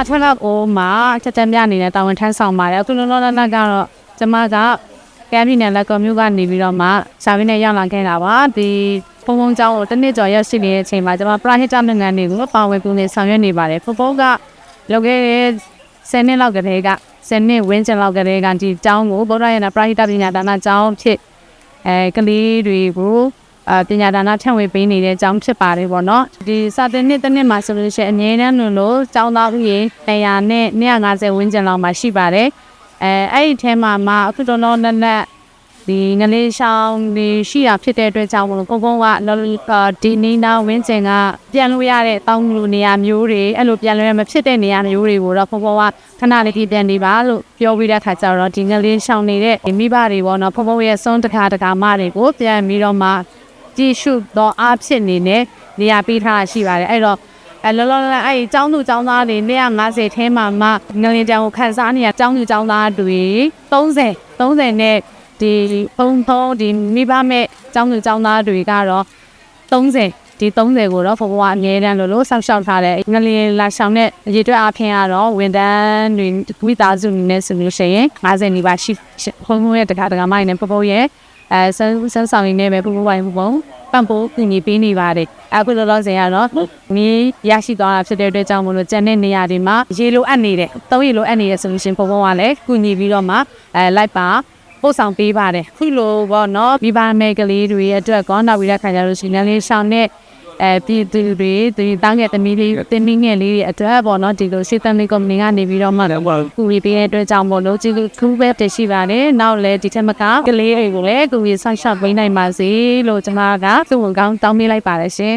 အထွန်းလောက်ကိုမှချက်ချက်မြအနေနဲ့တာဝန်ထမ်းဆောင်ပါတယ်အခုလုံးလုံးလတ်ကတော့ကျမကကဲပြည်နယ်လက်ကော်မျိုးကနေပြီးတော့မှစာရင်းနဲ့ရောက်လာခဲ့တာပါဒီဖုံဖုံကျောင်းကိုတနှစ်ကျော်ရရှိနေတဲ့အချိန်မှာကျမပရဟိတလုပ်ငန်းတွေကိုပါဝင်ကူနေဆောင်ရွက်နေပါတယ်ဖုံဖုံကလုပ်ခဲ့တဲ့10နှစ်လောက်ကတည်းက10နှစ်ဝန်းကျင်လောက်ကတည်းကဒီကျောင်းကိုဗုဒ္ဓရဏပရဟိတပညာဒါနကျောင်းဖြစ်အဲကလေးတွေကို အပညာဒါနထည့်ဝင်ပေးနေတဲ့အကြောင်းဖြစ်ပါတယ်ပေါ့နော်ဒီစာတင်နှစ်တစ်နှစ်မှာဆိုလို့ရှိရင်အငြင်းတန်းလို့လို့ကျောင်းသားဥယျာဉ်100နဲ့150ဝန်းကျင်လောက်မှာရှိပါတယ်အဲအဲ့ဒီထဲမှာမှအခုတော့တော့နက်နက်ဒီငလေးရှောင်းဒီရှိတာဖြစ်တဲ့အတွက်ကြောင့်မလို့ကိုကုန်းကလော်ဒီနီနာဝင်းကျင်ကပြန်လို့ရတဲ့တောင်းလူနေရာမျိုးတွေအဲ့လိုပြန်လို့ရမဖြစ်တဲ့နေရာမျိုးတွေကိုတော့ဖုံဖုံကခဏလေးပြန်နေပါလို့ပြောပြီးတဲ့ခါကျတော့ဒီငလေးရှောင်းနေတဲ့မိဘတွေပေါ့နော်ဖုံဖုံရဲ့စွန်းတခါတခါမတွေကိုပြန်ပြီးတော့မှ ကြည့်ရှုတော့အဖြစ်နေနဲ့နေရာပေးထားတာရှိပါတယ်အဲ့တော့အဲလောလောလတ်အဲ့ဒီကျောင်းသူကျောင်းသားတွေ150ထဲမှာမှငလင်တံကိုခန်းစားနေရကျောင်းသူကျောင်းသားတွေ30 30နဲ့ဒီဖုံဖုံဒီမိဘမဲ့ကျောင်းသူကျောင်းသားတွေကတော့30ဒီ30ကိုတော့ဘဘကအငြင်းတန်းလို့လို့ဆောက်ရှောက်ထားတယ်ငလင်လာဆောင်တဲ့အရေးအတွက်အပြင်ကတော့ဝန်တန်းတွေမိသားစုနဲ့ဆိုလို့ရှိရင်50နီးပါးရှိဖုံဖုံရဲ့တခါတခါမိုင်းနဲ့ဘဘရဲ့ အဲဆန်းဆန်းဆောင်ရင်းနဲ့ပဲပူပူပိုင်းပူပုံပန့်ပိုးပြင်ပြီးပေးနေပါတယ်အခုလောလောဆယ်ကတော့မီးရရှိသွားတာဖြစ်တဲ့အတွက်ကြောင့်မလို့ကျန်တဲ့နေရာတွေမှာရေလိုအပ်နေတယ်သုံးရေလိုအပ်နေရဆိုလို့ရှင်ပုံပုံကလည်းကုညီပြီးတော့မှအဲလိုက်ပါပို့ဆောင်ပေးပါတယ်ခုလိုပေါ့နော်မိဘမဲကလေးတွေအတွက်ကောနောက်ပြီးတဲ့ခါကျလို့ရှိရင်လည်းရှောင်းတဲ့ အဲပြည်သူတွေဒီတောင်းငယ်သမီးလေးတင်မင်းငယ်လေးတွေအတွက်ပေါ့နော်ဒီလိုရှေ့တန်းလေးကုမ္ပဏီကနေပြီးတော့မှကူရီပေးတဲ့အတွက်ကြောင့်မို့လို့ဒီလိုခုပဲတရှိပါတယ်နောက်လည်းဒီထက်မကကလေးတွေကိုလည်းကူရီဆောက်ရှောက်ပေးနိုင်ပါစေလို့ကျွန်မကသူ့ဝန်ကောင်းတောင်းပေးလိုက်ပါတယ်ရှင်